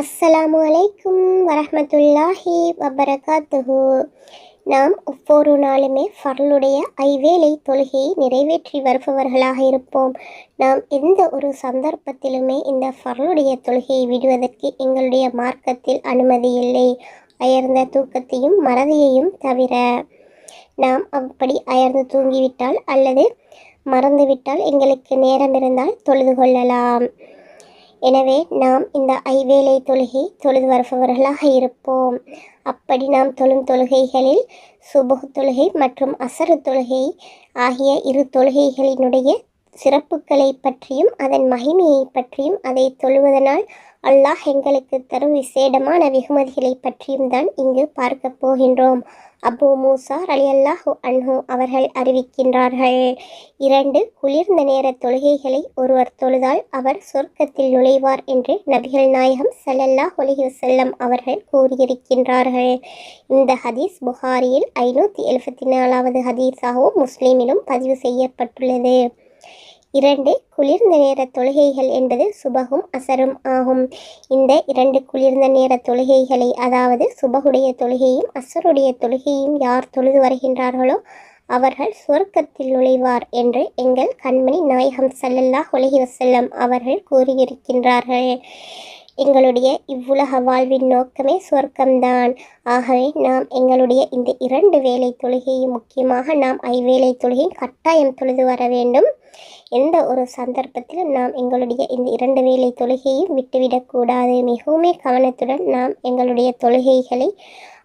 அஸ்ஸலாமு அலைக்கும் வரமத்துல்லாஹி வபரகாத்துஹு. நாம் ஒவ்வொரு நாளுமே ஃபர்லுடைய ஐவேளை தொழுகையை நிறைவேற்றி வருபவர்களாக இருப்போம். நாம் எந்த ஒரு சந்தர்ப்பத்திலுமே இந்த ஃபர்லுடைய தொழுகையை விடுவதற்கு எங்களுடைய மார்க்கத்தில் அனுமதி இல்லை. அயர்ந்த தூக்கத்தையும் மறதியையும் தவிர நாம் அப்படி அயர்ந்து தூங்கிவிட்டால் அல்லது மறந்துவிட்டால் எங்களுக்கு நேரம் இருந்தால் தொழுது கொள்ளலாம். எனவே நாம் இந்த ஐவேளை தொழுகை தொழுது வருபவர்களாக இருப்போம். அப்படி நாம் தொழும் தொழுகைகளில் சுபுக தொழுகை மற்றும் அசரு தொழுகை ஆகிய இரு தொழுகைகளினுடைய சிறப்புகளை பற்றியும் அதன் மகிமையை பற்றியும் அதை தொழுவதனால் அல்லாஹ் எங்களுக்கு தரும் விசேடமான வெகுமதிகளை பற்றியும் தான் இங்கு பார்க்க போகின்றோம். அபு மூசா அலி அல்லாஹு அன்ஹு அவர்கள் அறிவிக்கின்றார்கள். இரண்டு குளிர்ந்த நேர தொழுகைகளை ஒருவர் தொழுதால் அவர் சொர்க்கத்தில் நுழைவார் என்று நபிகள் நாயகம் சல்லல்லாஹ் செல்லம் அவர்கள் கூறியிருக்கின்றார்கள். இந்த ஹதீஸ் புகாரியில் ஐநூற்றி எழுபத்தி நாலாவது ஹதீஸாகவும் முஸ்லீமிலும் பதிவு செய்யப்பட்டுள்ளது. இரண்டு குளிர்ந்த நேர தொழுகைகள் என்பது சுபகும் அசரும் ஆகும். இந்த இரண்டு குளிர்ந்த நேர தொழுகைகளை அதாவது சுபகுடைய தொழுகையும் அசருடைய தொழுகையும் யார் தொழுது வருகின்றார்களோ அவர்கள் சுவர்க்கத்தில் நுழைவார் என்று எங்கள் கண்மணி நாயகம் சல்லல்லா அலைஹி வசல்லம் அவர்கள் கூறியிருக்கின்றார்கள். எங்களுடைய இவ்வுலக வாழ்வின் நோக்கமே சொர்க்கம்தான். ஆகவே நாம் எங்களுடைய இந்த இரண்டு வேலை தொழுகையும் முக்கியமாக நாம் ஐவேளை தொழுகையும் கட்டாயம் தொழுது வர வேண்டும். எந்த ஒரு சந்தர்ப்பத்திலும் நாம் எங்களுடைய இந்த இரண்டு வேலை தொழுகையும் விட்டுவிடக்கூடாது மிகவும் கவனத்துடன் நாம் எங்களுடைய தொழுகைகளை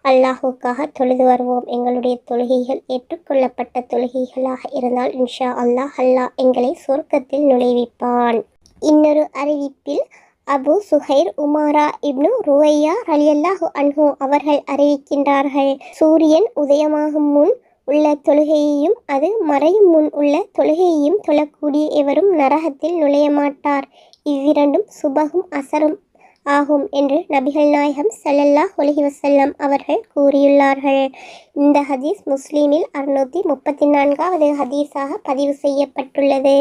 அல்லாஹுக்காக தொழுது வருவோம். எங்களுடைய தொழுகைகள் ஏற்றுக்கொள்ளப்பட்ட தொழுகைகளாக இருந்தால் இன்ஷா அல்லாஹ் அல்லாஹ் எங்களை சொர்க்கத்தில் நுழைவிப்பான். இன்னொரு அறிவிப்பில் அபு சுஹைர் உமாரா இப்னு ருவையா ரலியல்லாஹு அன்ஹு அவர்கள் அறிவிக்கின்றார்கள். சூரியன் உதயமாகும் முன் உள்ள தொழுகையையும் அது மறையும் முன் உள்ள தொழுகையையும் தொழக்கூடிய எவரும் நரகத்தில் நுழைய மாட்டார். இவ்விரண்டும் சுபகும் அசரும் ஆகும் என்று நபிகள் நாயகம் சல்லல்லா அலைஹி வசல்லம் அவர்கள் கூறியுள்ளார்கள். இந்த ஹதீஸ் முஸ்லீமில் அறுநூற்றி முப்பத்தி நான்காவது ஹதீஸாக பதிவு செய்யப்பட்டுள்ளது.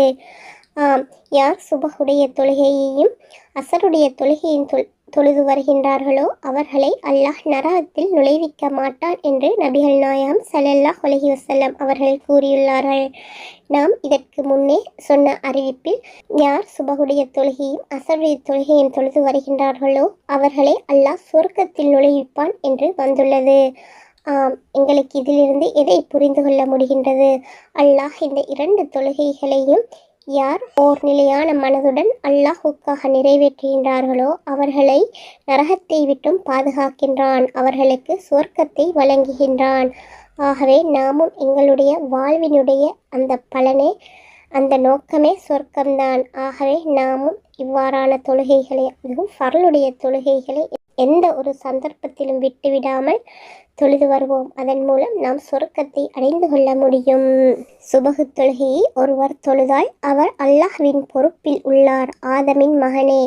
ஆம் யார் சுபகுடைய தொழுகையையும் அசருடைய தொழுகையின் தொல் தொழுது வருகின்றார்களோ அவர்களை அல்லாஹ் நரகத்தில் நுழைவிக்க மாட்டான் என்று நபிகள் நாயகம் ஸல்லல்லாஹு உலகி வசல்லம் அவர்கள் கூறியுள்ளார்கள். நாம் இதற்கு முன்னே சொன்ன அறிவிப்பில் யார் சுபகுடைய தொழுகையும் அசருடைய தொழுகையும் தொழுது வருகின்றார்களோ அவர்களை அல்லாஹ் சொர்க்கத்தில் நுழைவிப்பான் என்று வந்துள்ளது. ஆம் எங்களுக்கு இதிலிருந்து எதை புரிந்து கொள்ள முடிகின்றது? அல்லாஹ் இந்த இரண்டு தொழுகைகளையும் யார் ஓர் நிலையான மனதுடன் அல்லாஹுக்காக நிறைவேற்றுகின்றார்களோ அவர்களை நரகத்தை விட்டும் பாதுகாக்கின்றான். அவர்களுக்கு சுவர்க்கத்தை வழங்குகின்றான். ஆகவே நாமும் எங்களுடைய வாழ்வினுடைய அந்த பலனே அந்த நோக்கமே சொர்க்கம்தான். ஆகவே நாமும் இவ்வாறான தொழுகைகளை அதுவும் ஃபர்லுடைய தொழுகைகளை எந்த ஒரு சந்தர்ப்பத்திலும் விட்டுவிடாமல் தொழுது வருவோம். அதன் மூலம் நாம் சொர்க்கத்தை அடைந்து கொள்ள முடியும். சுபகு தொழுகையை ஒருவர் தொழுதால் அவர் அல்லாஹ்வின் பொறுப்பில் உள்ளார். ஆதமின் மகனே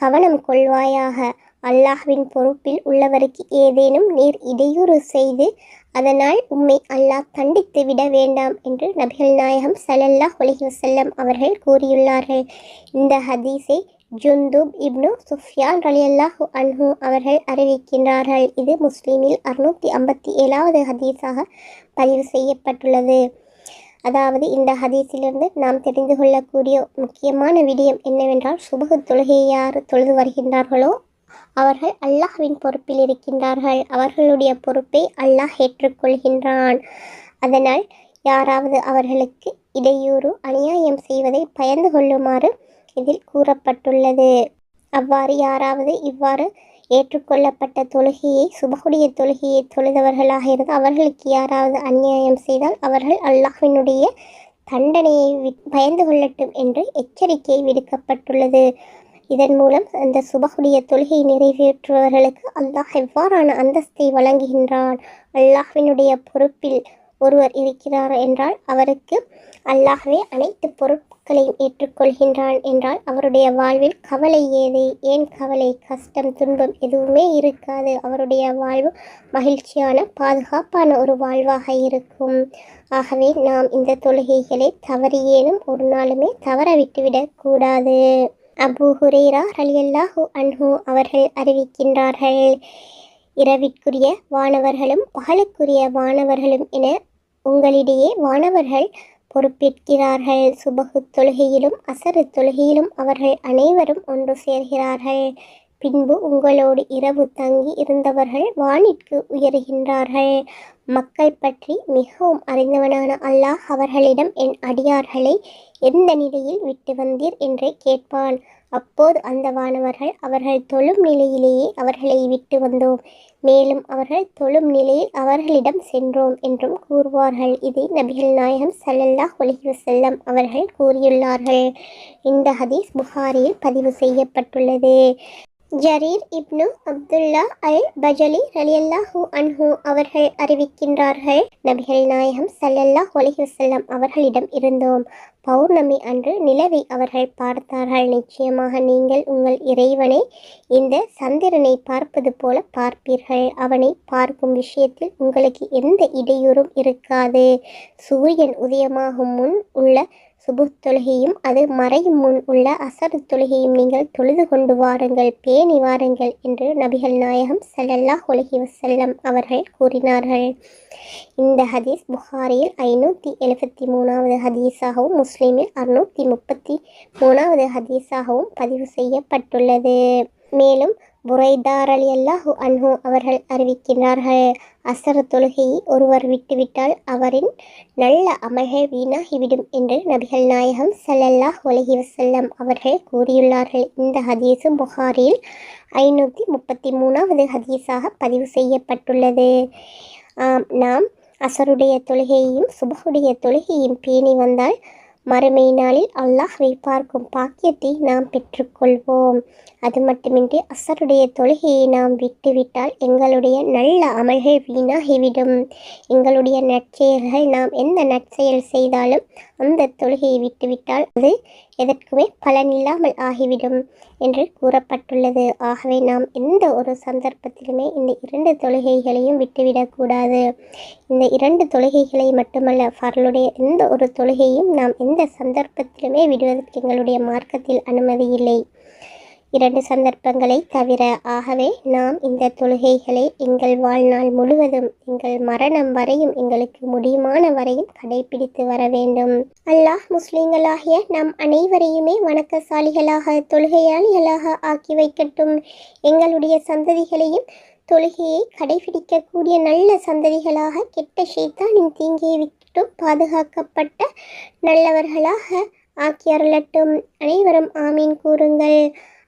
கவனம் கொள்வாயாக. அல்லாஹ்வின் பொறுப்பில் உள்ளவருக்கு ஏதேனும் நீர் இடையூறு செய்து அதனால் உம்மை அல்லாஹ் தண்டித்து விட வேண்டாம் என்று நபிகள் நாயகம் சலல்லாஹ் உலகி வசல்லம் அவர்கள் கூறியுள்ளார்கள். இந்த ஹதீஸை ஜுந்துப் இப்னு சுஃப்யான் ரலியல்லாஹு அன்ஹு அவர்கள் அறிவிக்கின்றார்கள். இது முஸ்லீமில் அறுநூற்றி ஐம்பத்தி ஏழாவது ஹதீஸாக பதிவு செய்யப்பட்டுள்ளது. அதாவது இந்த ஹதீஸிலிருந்து நாம் தெரிந்து கொள்ளக்கூடிய முக்கியமான விடயம் என்னவென்றால் சுபகு தொழுகையை யார் தொழுது வருகின்றார்களோ அவர்கள் அல்லாஹ்வின் பொறுப்பில் இருக்கின்றார்கள். அவர்களுடைய பொறுப்பை அல்லாஹ் ஏற்றுக்கொள்கின்றான். அதனால் யாராவது அவர்களுக்கு இடையூறு அநியாயம் செய்வதை பயந்து கொள்ளுமாறு இதில் கூறப்பட்டுள்ளது. அவ்வாறு யாராவது இவ்வாறு ஏற்றுக்கொள்ளப்பட்ட தொழுகையை சுபகுடைய தொழுகையை தொழுதவர்களாக இருந்து அவர்களுக்கு யாராவது அநியாயம் செய்தால் அவர்கள் அல்லாஹ்வினுடைய தண்டனையை வி- பயந்து கொள்ளட்டும் என்று எச்சரிக்கை விடுக்கப்பட்டுள்ளது. இதன் மூலம் அந்த சுபகுடைய தொழுகையை நிறைவேற்றுபவர்களுக்கு அல்லாஹ் எவ்வாறான அந்தஸ்தை வழங்குகின்றான்? அல்லாஹ்வினுடைய பொறுப்பில் ஒருவர் இருக்கிறார் என்றால் அவருக்கு அல்லாகவே அனைத்து பொருட்களையும் ஏற்றுக்கொள்கின்றான் என்றால் அவருடைய வாழ்வில் கவலை ஏது? ஏன் கவலை? கஷ்டம் துன்பம் எதுவுமே இருக்காது. அவருடைய வாழ்வு மகிழ்ச்சியான பாதுகாப்பான ஒரு வாழ்வாக இருக்கும். ஆகவே நாம் இந்த தொழுகைகளை தவறியேனும் ஒரு நாளுமே தவற விட்டுவிடக்கூடாது அபு ஹுரேரா ரலியல்லாஹு அன்ஹு அவர்கள் அறிவிக்கின்றார்கள். இரவிற்குரிய வானவர்களும் பகலுக்குரிய வானவர்களும் என உங்களிடையே வானவர்கள் பொறுப்பேற்கிறார்கள். சுபகு தொழுகையிலும் அசரு தொழுகையிலும் அவர்கள் அனைவரும் ஒன்று சேர்கிறார்கள். பின்பு உங்களோடு இரவு தங்கி இருந்தவர்கள் வானிற்கு உயர்கின்றார்கள். மக்கள் பற்றி மிகவும் அறிந்தவனான அல்லாஹ் அவர்களிடம் என் அடியார்களை எந்த நிலையில் விட்டு வந்தீர் என்று கேட்பான். அப்போது அந்த வானவர்கள் அவர்கள் தொழும் நிலையிலேயே அவர்களை விட்டு வந்தோம். மேலும் அவர்கள் தொழும் நிலையில் அவர்களிடம் சென்றோம் என்றும் கூறுவார்கள். இதை நபிகள் நாயகம் சல்லல்லாஹ் செல்லம் வசல்லம் அவர்கள் கூறியுள்ளார்கள். இந்த ஹதீஸ் புகாரியில் பதிவு செய்யப்பட்டுள்ளது. ஜரீர் இப்னு அப்துல்லா அல் பஜலி ரலியல்லாஹூ அன்ஹூ அவர்கள் அறிவிக்கின்றார்கள். நபிகள் நாயகம் சல்லல்லா ஒலிஹி அவர்களிடம் இருந்தோம். பௌர்ணமி அன்று நிலவை அவர்கள் பார்த்தார்கள். நிச்சயமாக நீங்கள் உங்கள் இறைவனை இந்த சந்திரனை பார்ப்பது போல பார்ப்பீர்கள். அவனை பார்க்கும் விஷயத்தில் உங்களுக்கு எந்த இடையூறும் இருக்காது. சூரியன் உதயமாகும் முன் உள்ள சுபு தொழுகையும் அது மறையும் முன் உள்ள அசரு தொழுகையும் நீங்கள் தொழுது கொண்டு வாருங்கள் பேணி வாருங்கள் என்று நபிகள் நாயகம் சல்லல்லாஹ் உலகி வசல்லம் அவர்கள் கூறினார்கள். இந்த ஹதீஸ் புகாரியில் ஐநூற்றி எழுபத்தி மூணாவது ஹதீஸாகவும் முஸ்லீமில் அறுநூற்றி முப்பத்தி மூணாவது ஹதீஸாகவும் பதிவு செய்யப்பட்டுள்ளது. மேலும் புரைதார் அலி அல்லாஹு அன்ஹு அவர்கள் அறிவிக்கின்றார்கள். அசர் தொழுகையை ஒருவர் விட்டுவிட்டால் அவரின் நல்ல அமல்கள் வீணாகிவிடும் என்று நபிகள் நாயகம் சல்லல்லாஹ் உலகி வசல்லம் அவர்கள் கூறியுள்ளார்கள். இந்த ஹதீஸு புகாரில் ஐநூற்றி முப்பத்தி மூணாவது ஹதீஸாக பதிவு செய்யப்பட்டுள்ளது. நாம் அசருடைய தொழுகையையும் சுபகுடைய தொழுகையும் பேணி வந்தால் மறுமை நாளில் அல்லாஹ்வை பார்க்கும் பாக்கியத்தை நாம் பெற்றுக்கொள்வோம். அது மட்டுமின்றி அசருடைய தொழுகையை நாம் விட்டுவிட்டால் எங்களுடைய நல்ல அமல்கள் வீணாகிவிடும். எங்களுடைய நற்செயல்கள் நாம் எந்த நற்செயல் செய்தாலும் அந்த தொழுகையை விட்டுவிட்டால் அது எதற்குமே பலனில்லாமல் ஆகிவிடும் என்று கூறப்பட்டுள்ளது. ஆகவே நாம் எந்த ஒரு சந்தர்ப்பத்திலுமே இந்த இரண்டு தொழுகைகளையும் விட்டுவிடக்கூடாது இந்த இரண்டு தொழுகைகளை மட்டுமல்ல ஃபர்லுடைய எந்த ஒரு தொழுகையும் நாம் எந்த சந்தர்ப்பத்திலுமே விடுவதற்கு எங்களுடைய மார்க்கத்தில் அனுமதி இல்லை. இரண்டு சந்தர்ப்பங்களை தவிர ஆகவே நாம் இந்த தொழுகைகளை எங்கள் வாழ்நாள் முழுவதும் எங்கள் மரணம் வரையும் எங்களுக்கு முடியுமான வரையும் கடைபிடித்து வர வேண்டும். அல்லாஹ் முஸ்லீம்களாகிய நம் அனைவரையுமே வணக்கசாலிகளாக தொழுகையாளிகளாக ஆக்கி வைக்கட்டும். எங்களுடைய சந்ததிகளையும் தொழுகையை கடைபிடிக்கக்கூடிய நல்ல சந்ததிகளாக கெட்ட ஷைத்தானின் தீங்கியை விட்டும் பாதுகாக்கப்பட்ட நல்லவர்களாக ஆக்கி அருளட்டும். அனைவரும் ஆமீன் கூறுங்கள்.